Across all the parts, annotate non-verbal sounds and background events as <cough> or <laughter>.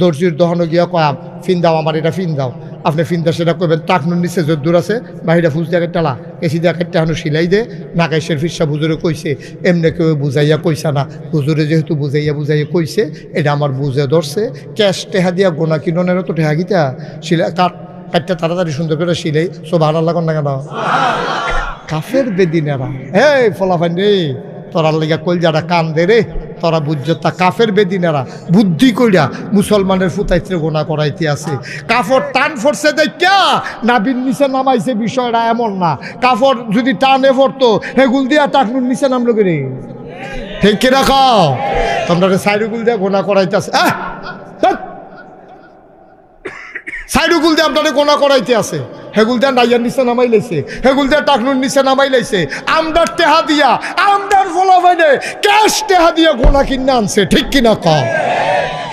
দর্জির দহন গিয়া কয়াম ফিন দাও আমার, এটা ফিন দাও। আপনি ফিন দাও সেটা করবেন টাকনুর নিচে দূর আছে, বাহিরা ফুজ দিয়ে টালা এসি দিয়ে একটা হানো সিলাই দে। নাকাইশের ফিসা হুজুরে কইছে, এমনি কেউ বুঝাইয়া কইসা না। হুজুরে যেহেতু বুঝাইয়া বুঝাইয়া কইছে, এটা আমার বুঝে ধরছে। ক্যাশ টেহা দিয়া গোনা কিননের তো টেহা গিতা? সিলাই কাট কাটটা তাড়াতাড়ি সুন্দর করে সিলাই সব ভালো লাগান না কেন? কাফের বেদিনেরা, এই ফলাফান রে, তোরার লেগা কইল যারা কান দে রে। তোরা বুঝছ তা কাফের বেদিনেরা বুদ্ধি কইরা মুসলমানের ফুতাইতে গোনা করাইতে আছে। কাফর টান ফরছে দেখা নাবির নিচে নামাইছে বিষয়টা এমন না। কাফর যদি টানে পড়তো হেগুল দিয়া টাকনুর নিচে নামলো রে ঠিক কিনা খাও তোমরা সাইডুগুল দিয়া গোনা করাইতে আছে আহ। সাইডুগুল দিয়ে আপনাদের গোনা করাইতে আছে। হেগুল দিয়ে নাইয়ার নিচে নামাই লাইছে। হেগুল দিয়ে টাকনুর নিচে নামাই লাইছে। আমদার টেহা দিয়া আমদার ফলা বাইনে ক্যাশ টেহা দিয়া গোনা কিনে আনছে, ঠিক কিনা কম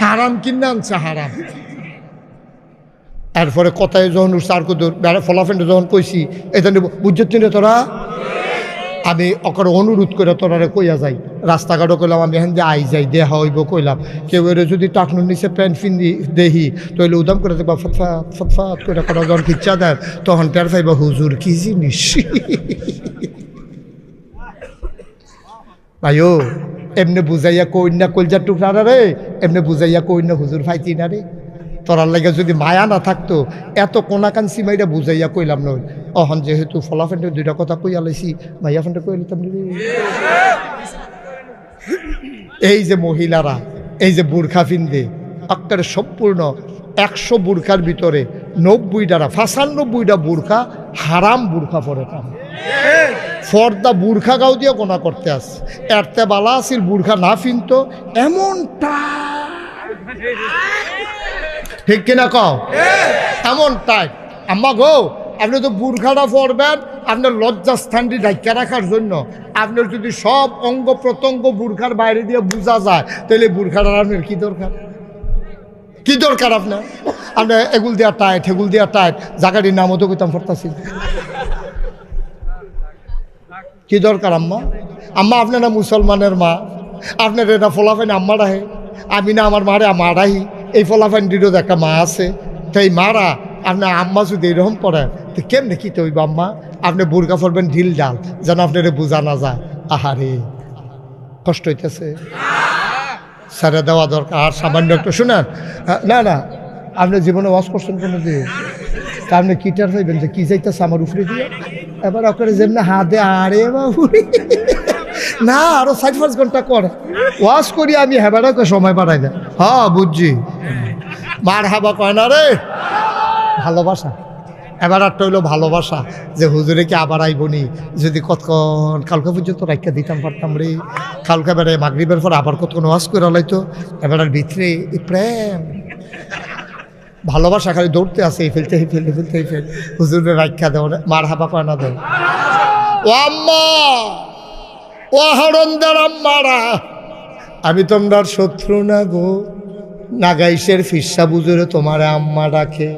হারাম কিনে আনছে, হারাম। এরপরে কথায় যখন উঠছে আর ফলাফেন্ডে যখন কইছি এটা বুঝছিস না তোরা? আমি ওকে অনুরোধ করে তোরারে কইয়া যাই। রাস্তাঘাটও কইলাম, আমি এখান দিয়ে আই যাই, দেহা হইব কইলাম। কেউ এর যদি টাকনুর নিচে প্যান্ট ফিন্দি দেহি, তইলে উদাম করে দেখবা ফটফাট ফটফাট করে করা যখন খিচ্ছা দেয়, তখন টের পাইবা, হুজুর কি জিনিস? ভাইও, এমনি বুঝাইয়া কই না কলজার টুকরা রে, এমনি বুঝাইয়া কই না হুজুর ফাইতি না রে। তোরার লাগে যদি মায়া না থাকতো, এত কোনাকান সিমাইটা বুঝাইয়া কইলাম নয়। অহন যেহেতু ফলাফেন্টে দুইটা কথা কইয়া লাইছি, মাইয়া ফেন্টে কই লিতাম। এই যে মহিলারা, এই যে বুর্খা ফিন্দে, আক্কারে সম্পূর্ণ একশো বুর্খার ভিতরে নব্বইটারা ফাঁসান্নব্বইটা বুর্খা হারাম বুর্খা পরে তারা ফর্দা বুর্খা গাও দিয়ে গোনা করতে আস এরতে বালা আসিল বুর্খা না ফিনতো এমনটা ঠিক কিনা কও এমন টাইট আম্মা গো আপনি তো বুর্খাটা পরবেন আপনার লজ্জা লজ্জাস্থানটি ঢাক্কা রাখার জন্য আপনার যদি সব অঙ্গ প্রত্যঙ্গ বুর্খার বাইরে দিয়ে বোঝা যায় তাহলে বুর্খাটা আপনার কি দরকার কি দরকার আপনার আপনার এগুল দেওয়া টাইট এগুল দেওয়া টাইট জায়গাটির নামও তো কইতাম পড়তাছি কি দরকার, আম্মা? আম্মা আপনারা মুসলমানের মা। আপনার এটা ফলাফাইন আম্মা রাহে আমি না আমার মারে মারাহি এই ফলাফাইনটিরও তো একটা মা আছে। তো এই মারা আপনার আম্মা যদি এরকম পড়েন তো কেমনে কি তৈব আম্মা? আপনি বুর্গা পড়বেন ঢিল ডাল, যেন আপনার বোঝা না যায়। আহারে, কষ্ট হইতেছে। স্যারে দেওয়া দরকার। আর সামান্য একটু শুনেন। না না, আপনি জীবনে ওয়াশ করছেন কোনো দিয়ে? তা আপনি কিটার হইবেন যে কি যাইতেছে আমার উপরে দিয়ে? এবার ওকে যেমনি হাতে আরে বাবু। না, আরও সাইড পাঁচ ঘণ্টা করে ওয়াশ করি আমি হেবারকে সময় বাড়াই দেয় হ্যাঁ বুঝছি। মার হাবা কয় না রে? ভালোবাসা। এবার একটা হইল ভালোবাসা, যে হুজুরে কি আবার আইবনি যদি কতক্ষণ, কালকে পর্যন্ত রাখা দিতাম পারতাম রে। কালকে বেড়ে মাগরিবের পর আবার কতক্ষণ ওয়াশ করে লাইতো। এবার আর ভিতরে প্রেম। ভালোবাসা খালি দৌড়তে আসে এই ফেলতে ফেলতে ফেলতে ফেল হুজুরে রাখা দেও মার হাবা কয় না দেও। ও আম্মা! ও হরন্দার আম্মারা! আমি তোমরার শত্রু না গো। নাগাইশের ফিসা বুঝুরে তোমার আম্মা ডাকে।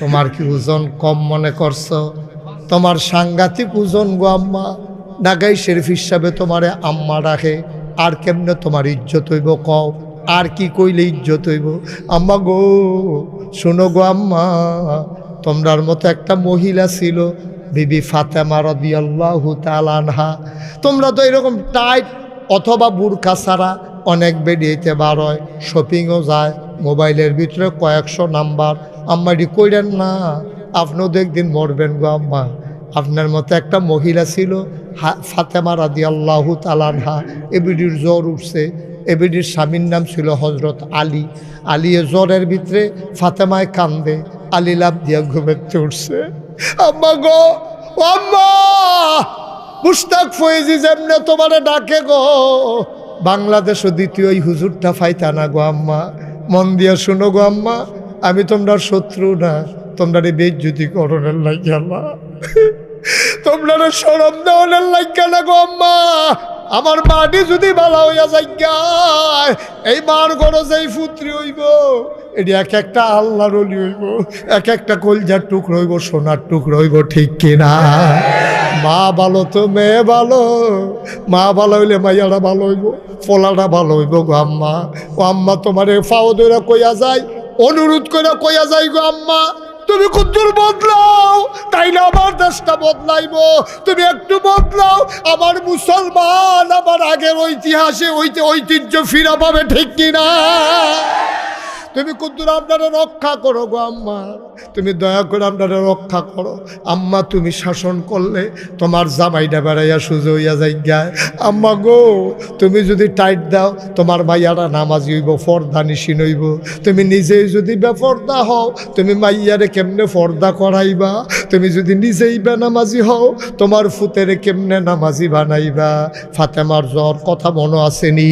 তোমার কি ওজন কম মনে করছ? তোমার সাংঘাতিক ওজন গো আম্মা। নাগাইশের ফিসাবে তোমারে আম্মা ডাকে। আর কেমনে তোমার ইজ্জত হইব কও? আর কি কইলে ইজ্জত হইব? আম্মা গো, শোনো গো আম্মা, তোমরার মতো একটা মহিলা ছিল, বিবি ফাতেমা রদিয়াল্লাহু তালানহা তোমরা তো এরকম টাইট অথবা বুরখা ছাড়া অনেক বেরিয়েতে বার হয়, শপিংও যায়, মোবাইলের ভিতরে কয়েকশো নাম্বার। আম্মাটি কইলেন না, আপনিও তো একদিন মরবেন গো আম্মা। আপনার মতো একটা মহিলা ছিল, হা- ফাতেমা রাদি আল্লাহু তালানহা এবিডির জ্বর উঠছে। এবিডির স্বামীর নাম ছিল হজরত আলী। আলী জ্বরের ভিতরে ফাতেমায় কান্দে। আলী লাভ দিয়া ঘুমে চড়ছে আম্মা গো ও আম্মা! মুস্তাক ফয়েজি যেমনে তোমারে ডাকে গো। বাংলাদেশও দ্বিতীয় ওই হুজুরটা ফাইতা না গো আম্মা। মন দিয়া শুনো গো আম্মা, আমি তোমরা শত্রু না। তোমরা বেজ্জুতি করণের লাগিয়া আল্লাহ। তোমরা সরম দেওয়ানের লাগিয়া না গো আম্মা। আমার মাটি যদি ভালো হইয়া যাই এই মার গড় যেই পুত্রী হইব। এটি এক একটা আল্লাহর অলি হইব, এক একটা কলজার টুকরো হইব, সোনার টুকরো হইব, ঠিক কিনা? মা ভালো তো, মেয়ে ভালো। মা ভালো হইলে মাইয়ারা ভালো হইব ফলাটা ভালো হইব গো আম্মা। ও আম্মা, তোমার ফাও দইরা কইয়া যায় অনুরোধ করে কইয়া যাই গো আম্মা। তুমি কুদ্দুর বদলাও। তাই না আমার দেশটা বদলাইব? তুমি একটু বদলাও। আমার মুসলমান, আমার আগের ঐতিহাসে ঐতি ঐতিহ্য ফিরা পাবে ঠিক কিনা? তুমি কুদ্দুর আপনারা রক্ষা করো গো আম্মা। তুমি দয়া করে আপনারা রক্ষা করো। আম্মা, তুমি শাসন করলে তোমার জামাইটা বেড়াইয়া সুজো হইয়া যাইগায় আম্মা গো, তুমি যদি টাইট দাও, তোমার মাইয়ারা নামাজি হইব, ফর্দা নিশিন হইব। তুমি নিজেই যদি বেফর্দা হও, তুমি মাইয়ারে কেমনে ফর্দা করাইবা? তুমি যদি নিজেই বেনামাজি হও, তোমার ফুতেরে কেমনে নামাজি বানাইবা? ফাতেমার জ্বর, কথা মনে আসেনি।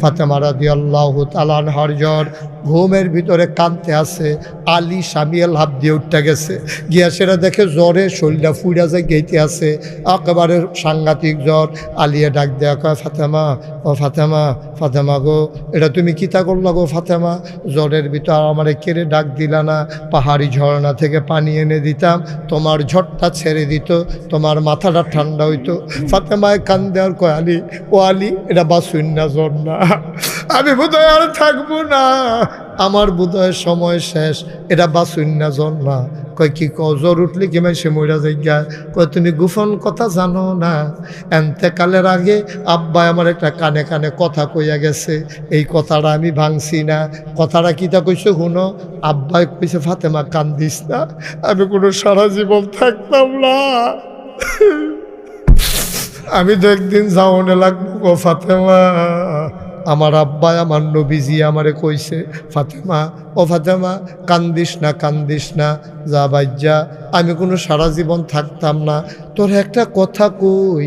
ফাতেমা রাদি আল্লাহ তালানহার জ্বর ঘুমের ভিতরে কানতে আছে আলী স্বামী লাভ দিয়ে উঠতে গেছে। গিয়া সেটা দেখে জ্বরে শরীরটা ফুড়া যায়, গেইতে আছে। একেবারে সাংঘাতিক জ্বর। আলিয়া ডাক দেয়া কয়, ফাতেমা, ও ফাতেমা ফাতেমা গো, এটা তুমি কিতা করলা গো ফাতেমা? জ্বরের ভিতর আমারে কেড়ে ডাক দিলা না। পাহাড়ি ঝর্ণা থেকে পানি এনে দিতাম, তোমার ঝড়টা ছেড়ে দিত, তোমার মাথাটা ঠান্ডা হইতো। ফাতেমায় কান দেওয়ার কয়, আলী, ও আলী, এটা বাসুন্না জ্বর না। আমি বোধহয় আর থাকব না। আমার বোধহয় সময় শেষ। এটা বাসুন্না জ্বর না। কয় কি কও, জ্বর উঠলে কি সে মইরা যাইগা? কয়, তুমি গোপন কথা জানো না। এন্তেকালের আগে আব্বাই আমার একটা কানে কানে কথা কইয়া গেছে। এই কথাটা আমি ভাঙছি না। কথাটা কিতা কইছে শুনো? আব্বাই কইছে, ফাতেমা, কান্দিস না। আমি কোনো সারা জীবন থাকতাম না। আমি তো একদিন যাওনে লাগবো গো, ফাতেমা। আমার আব্বা, আমার নবীজি আমারে কইছে, ফাতেমা, ও ফাতেমা, কান্দিস না কান্দিস না, যা বাইজা আমি কোনো সারা জীবন থাকতাম না। তোর একটা কথা কই,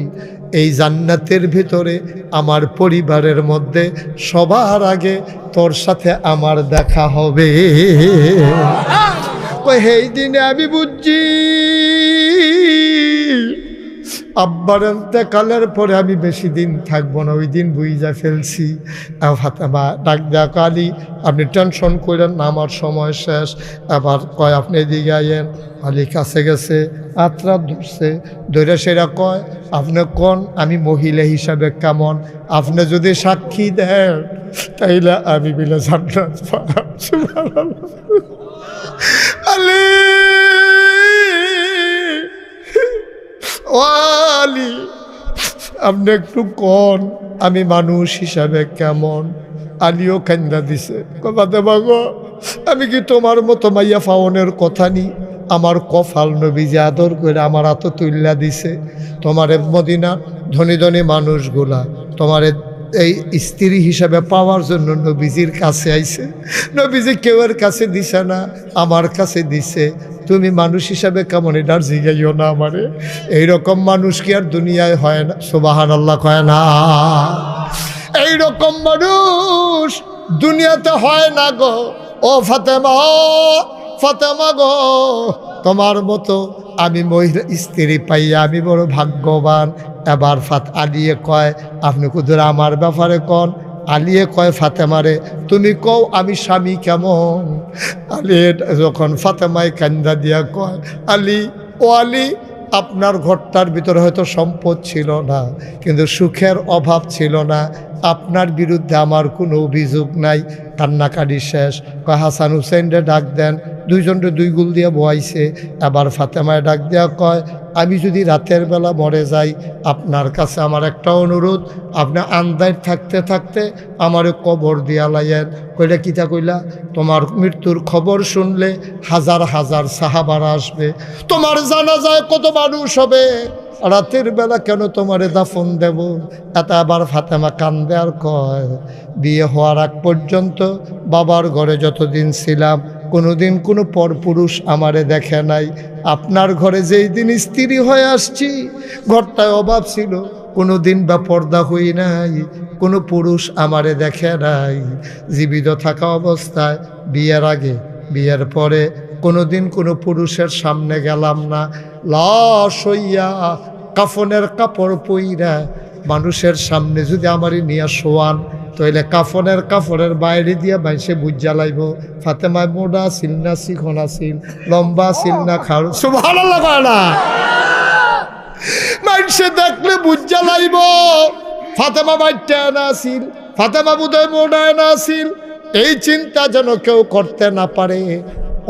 এই জান্নাতের ভিতরে আমার পরিবারের মধ্যে সবার আগে তোর সাথে আমার দেখা হবে। কই সেই দিনে আমি বুঝছি আব্বার কালের পরে আমি বেশি দিন থাকব না, ওই দিন বুঝা ফেলছি। ফাতেমা ডাক দেয়া কালি, আপনি টেনশন করেন না, আমার সময় শেষ। আবার কয়, আপনি এদিকে আইয়েন আলী কাছে গেছে আত্রা ধরছে। ধরে সেরা কয়, আপনি কোন? আমি মহিলা হিসাবে কেমন? আপনি যদি সাক্ষী দেন, তাইলে আমি বিলে আলী! আপনি একটু কন? আমি মানুষ হিসাবে কেমন? আলিও কান্দা দিছে। কথাতে বাগো, আমি কি তোমার মতো মাইয়া ফাওনের কথা নি? আমার কফাল নবী যে আদর করে আমার হাত তুল্লা দিছে। তোমার মদিনা ধনী ধনী মানুষগুলা, তোমার এই স্ত্রী হিসাবে পাওয়ার জন্য নবীজির কাছে আইছে। নবীজি কেউয়ের কাছে দিছে না, আমার কাছে দিছে। তুমি মানুষ হিসাবে কেমন? এটার জিগাইও না আমারে। এইরকম মানুষ কি আর দুনিয়ায় হয় না? সুবাহান আল্লাহ কয় না। এইরকম মানুষ দুনিয়াতে হয় না গো। ও ফাতেমা ফাতেমা গো, তোমার মতো আমি মহিলা স্ত্রী পাইয়া আমি বড় ভাগ্যবান। এবার ফাত আলিয়ে কয়, আপনি কুদুর আমার ব্যাপারে কন? আলিয়ে কয় ফাতেমারে, তুমি কও আমি স্বামী কেমন? আলি যখন ফাতেমায় কান্দা দিয়া কয়, আলি, ও আলি, আপনার ঘরটার ভিতরে হয়তো সম্পদ ছিল না, কিন্তু সুখের অভাব ছিল না, আপনার বিরুদ্ধে আমার কোনো অভিযোগ নাই। কান্নাকাটি শেষ। কয়, হাসান হুসেন ডাক দেন দুইজনরে দুই গুল দিয়ে বয়াইছে আবার ফাতেমায় ডাক দেওয়া কয়, আমি যদি রাতের বেলা মরে যাই, আপনার কাছে আমার একটা অনুরোধ, আপনি আন্দায় থাকতে থাকতে আমারে কবর দিয়া লাইয়েন। কইলে কিতা কইলা, তোমার মৃত্যুর খবর শুনলে হাজার হাজার সাহাবারা আসবে, তোমার জানা যায় কত মানুষ হবে, রাতের বেলা কেন তোমারে দাফন দেব? এত আবার ফাতেমা কান্দে আর কয়, বিয়ে হওয়ার আগ পর্যন্ত বাবার ঘরে যতদিন ছিলাম কোনোদিন কোনো পরপুরুষ আমারে দেখে নাই। আপনার ঘরে যেই দিন স্ত্রী হয়ে আসছি, ঘরটায় অভাব ছিল কোনো দিন বা পর্দা হই নাই, কোনো পুরুষ আমারে দেখে নাই। জীবিত থাকা অবস্থায় বিয়ের আগে, বিয়ের পরে কোনোদিন কোনো পুরুষের সামনে গেলাম না। লাশ হইয়া কাফনের কাপড় পইরা মানুষের সামনে যদি আমারই নিয়ে শোয়ান তাইলে কাফনের কাপড়ের বাইরে দিয়া বাইসে বুঝ জ্বালাইব। ফাতেমায় মোডা আছিল না শিখন আছিল, লম্বা আছিল না খাড় লাগা না। মানুষে দেখলে বুঝ জ্বালাইব। ফাতেমা বাইটা না আছিল, ফাতেমা বুধয় মোডায় না আছিল। এই চিন্তা যেন কেউ করতে না পারে।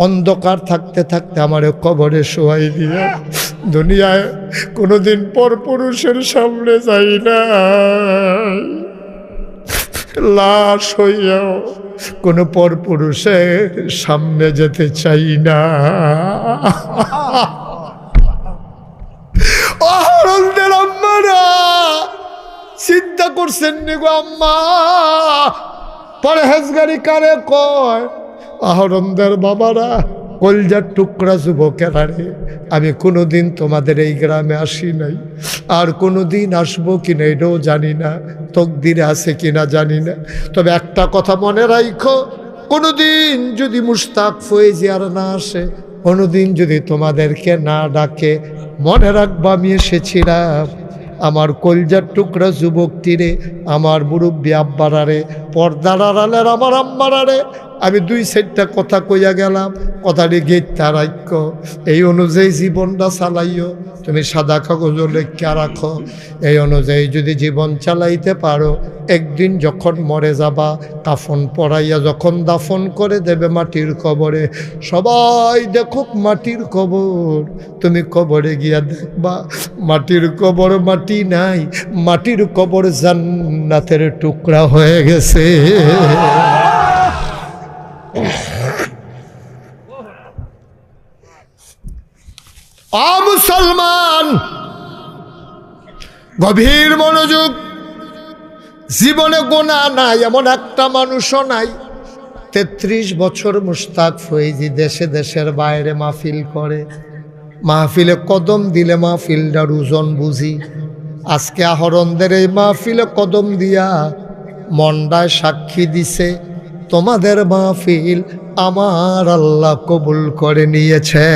অন্ধকার থাকতে থাকতে আমার কবরে শোয়াই দিয়ে দুনিয়ায় কোনোদিন পর পুরুষের সামনে যাই না লাশ হইয়াও কোনো পর পুরুষের সামনে যেতে চাই না। আহরণদের আম্মারা চিন্তা করছেন নি গো আম্মা। পরহেজগারি কারে কয়? আহরণদের বাবারা কলজার টুকরা যুবকেরা রে আমি কোনোদিন তোমাদের এই গ্রামে আসি নাই। আর কোনোদিন আসব কি না এটাও জানি না। তকদিরে আছে কিনা জানি না। তবে একটা কথা মনে রাখো কোনোদিন যদি মুস্তাক আর না আসে, কোনোদিন যদি তোমাদেরকে না ডাকে, মনে রাখব আমি এসেছিলাম। আমার কলজার টুকরা যুবক তীরে আমার মুরব্বী আব্বারারে, পর্দার আড়ালের আমার আম্মারারে আমি দুই সাইডটা কথা কইয়া গেলাম, কথাটি গেটটা রাখ এই অনুযায়ী জীবনটা চালাইও, তুমি সাদা কাগজ লেখা রাখো। এই অনুযায়ী যদি জীবন চালাইতে পারো, একদিন যখন মরে যাবা, কাফন পরাইয়া যখন দাফন করে দেবে মাটির কবরে, সবাই দেখুক মাটির কবর। তুমি কবরে গিয়া দেখবা, মাটির কবর মাটি নাই, মাটির কবর জান্নাতের টুকরা হয়ে গেছে। <coughs> মুসলমান, গভীর মনোযোগ, জীবনে গোনা নাই, এমন একটা মানুষও নাই। তেত্রিশ বছর মুস্তাক ফৈজি দেশে দেশের বাইরে মাহফিল করে। মাহফিলে কদম দিলে মাহফিলটার ওজন বুঝি। আজকে আহরণদের এই মাহফিলে কদম দিয়া মন্ডায় সাক্ষী দিছে। তোমাদের মাহফিল আমার আল্লাহ কবুল করে নিয়েছে।